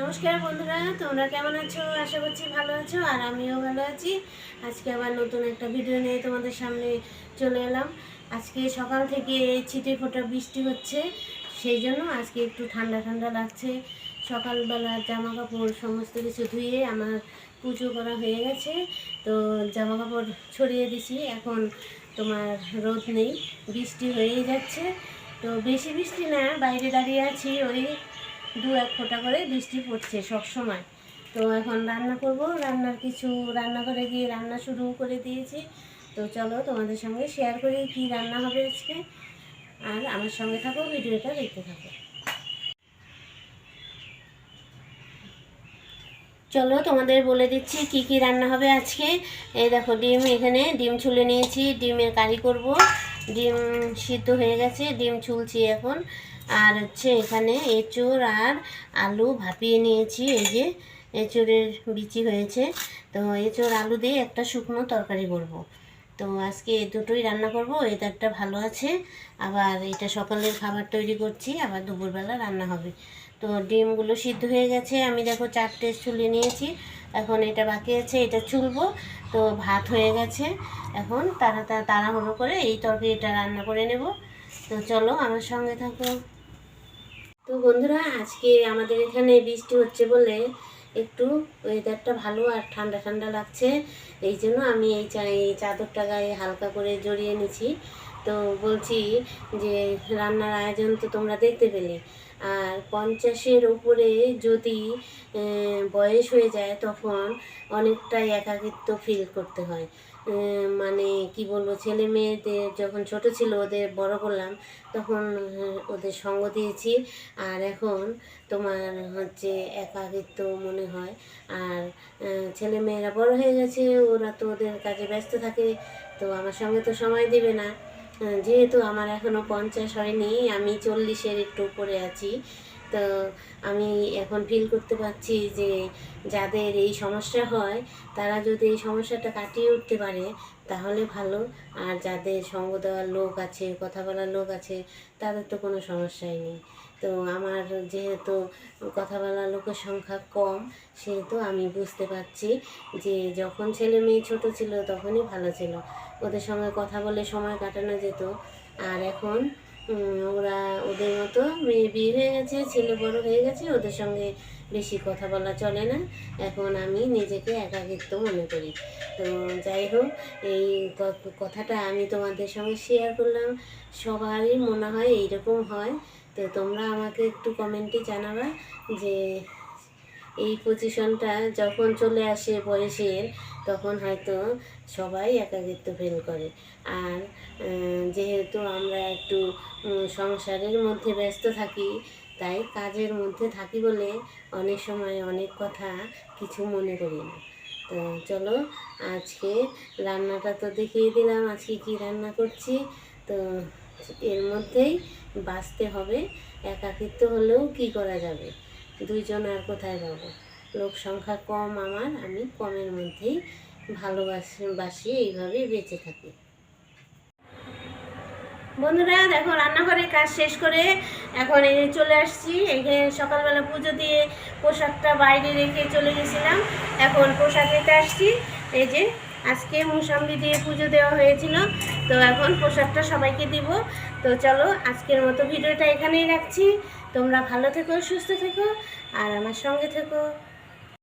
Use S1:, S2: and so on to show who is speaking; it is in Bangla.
S1: নমস্কার বন্ধুরা, তোমরা কেমন আছো? আশা করছি ভালো আছো আর আমিও ভালো আছি। আজকে আবার নতুন একটা ভিডিও নিয়ে তোমাদের সামনে চলে এলাম। আজকে সকাল থেকে ছিটে ফোটা বৃষ্টি হচ্ছে, সেই জন্য আজকে একটু ঠান্ডা ঠান্ডা লাগছে। সকালবেলা জামা কাপড় সমস্ত কিছু ধুয়ে আমার পুজো করা হয়ে গেছে। তো জামা কাপড় ছড়িয়ে দিছি, এখন তোমার রোদ নেই, বৃষ্টি হয়েই যাচ্ছে। তো বেশি বৃষ্টি না, বাইরে দাঁড়িয়ে আছি, ওই দু এক ফোঁটা করে বৃষ্টি পড়ছে সব সময় তো এখন রান্না করব, রান্নার কিছু রান্নাঘরে গিয়ে রান্না শুরু করে দিয়েছি। তো চলো তোমাদের সঙ্গে শেয়ার করি কি রান্না হবে আজকে। আর আমার সঙ্গে থাকো, ভিডিওটা দেখতে থাকো। চলো তোমাদের বলে দিচ্ছি কি কি রান্না হবে আজকে। এই দেখো ডিম, এখানে ডিম ছুলে নিয়েছি, ডিমের কারি করব। ডিম সিদ্ধ হয়ে গেছে, ডিম ছুলছি এখন। আর হচ্ছে এখানে এঁচোড় আর আলু ভাপিয়ে নিয়েছি, এই যে এঁচোড়ের বিচি হয়েছে। তো এঁচোড় আলু দিয়ে একটা শুকনো তরকারি করব। তো আজকে দুটোই রান্না করব, ওয়েদারটা ভালো আছে। আবার এটা সকালের খাবার তৈরি করছি, আবার দুপুরবেলা রান্না হবে। তো ডিমগুলো সিদ্ধ হয়ে গেছে, আমি দেখো চারটে ছুলে নিয়েছি। এখন এটা বাকি আছে, এটা চুলবো। তো ভাত হয়ে গেছে। এখন তাড়া- তাড়াহুড়ো করে এই তরকারিটা রান্না করে নেব। তো চলো আমার সঙ্গে থাকো। তো বন্ধুরা, আজকে আমাদের এখানে বৃষ্টি হচ্ছে বলে একটু ওয়েদারটা ভালো আর ঠান্ডা ঠান্ডা লাগছে। এই জন্য আমি এই চা, এই চাদরটা গায়ে হালকা করে জড়িয়ে নিছি তো বলছি যে রান্নার আয়োজন তো তোমরা দেখতে পেলে। আর পঞ্চাশের উপরে যদি বয়স হয়ে যায় তখন অনেকটাই একাকিত্ব ফিল করতে হয়। মানে কি বলব, ছেলে মেয়েদের যখন ছোট ছিল ওদের বড় করলাম, তখন ওদের সঙ্গ দিয়েছি। আর এখন তোমার হচ্ছে একাকিত্ব মনে হয়। আর ছেলে মেয়েরা বড় হয়ে গেছে, ওরা তো ওদের কাজে ব্যস্ত থাকে, তো আমার সঙ্গে তো সময় দিবে না। যেহেতু আমার এখনও পঞ্চাশ হয়নি আমি চল্লিশের একটু উপরে আছি। তো আমি এখন ফিল করতে পারছি যে যাদের এই সমস্যা হয়, তারা যদি এই সমস্যাটা কাটিয়ে উঠতে পারে, তাহলে ভালো। আর যাদের সঙ্গ দেওয়ার লোক আছে, কথা বলার লোক আছে, তাদের তো কোনো সমস্যাই নেই। তো আমার যেহেতু কথা বলার লোকের সংখ্যা কম, সেহেতু আমি বুঝতে পারছি যে যখন ছেলে মেয়ে ছোট ছিল, তখনই ভালো ছিল। ওদের সঙ্গে কথা বলে সময় কাটানো যেত। আর এখন ওরা ওদের মতো মেয়ে বিয়ে হয়ে গেছে, ছেলে বড় হয়ে গেছে, ওদের সঙ্গে বেশি কথা বলা চলে না। এখন আমি নিজেকে একাকিত্ব মনে করি। তো যাই হোক, এই কথাটা আমি তোমাদের সঙ্গে শেয়ার করলাম। সবারই মনে হয় এইরকম হয়। তো তোমরা আমাকে একটু কমেন্টে জানাবা যে এই পজিশনটা যখন চলে আসে বয়সের তখন হয়তো সবাই একাকিত্ব ফিল করে। আর যেহেতু আমরা একটু সংসারের মধ্যে ব্যস্ত থাকি, তাই কাজের মধ্যে থাকি বলে অনেক সময় অনেক কথা কিছু মনে করি না। তো চলো, আজকে রান্নাটা তো দেখিয়ে দিলাম, আজকে কি রান্না করছি। তো এর মধ্যেই বাঁচতে হবে, একাকিত্ব হলেও কি করা যাবে? দুইজন আর কোথায় পাবো লোক সংখ্যা কম আমার, আমি কমের মধ্যেই ভালোবাসি বাসি এইভাবেই বেঁচে থাকি। বন্ধুরা, দেখো রান্নাঘরে কাজ শেষ করে এখন এই চলে আসছি। এখানে সকালবেলা পুজো দিয়ে পোশাকটা বাইরে রেখে চলে গেছিলাম। এখন পোশাক নিতে আসছি। এই যে, আজকে মুসাম্বি দিয়ে পুজো দেওয়া হয়েছিল। তো এখন পোশাকটা সবাইকে দিব। তো চলো, আজকের মতো ভিডিওটা এখানেই রাখছি। তোমরা ভালো থেকো, সুস্থ থেকো, আর আমার সঙ্গে থেকো।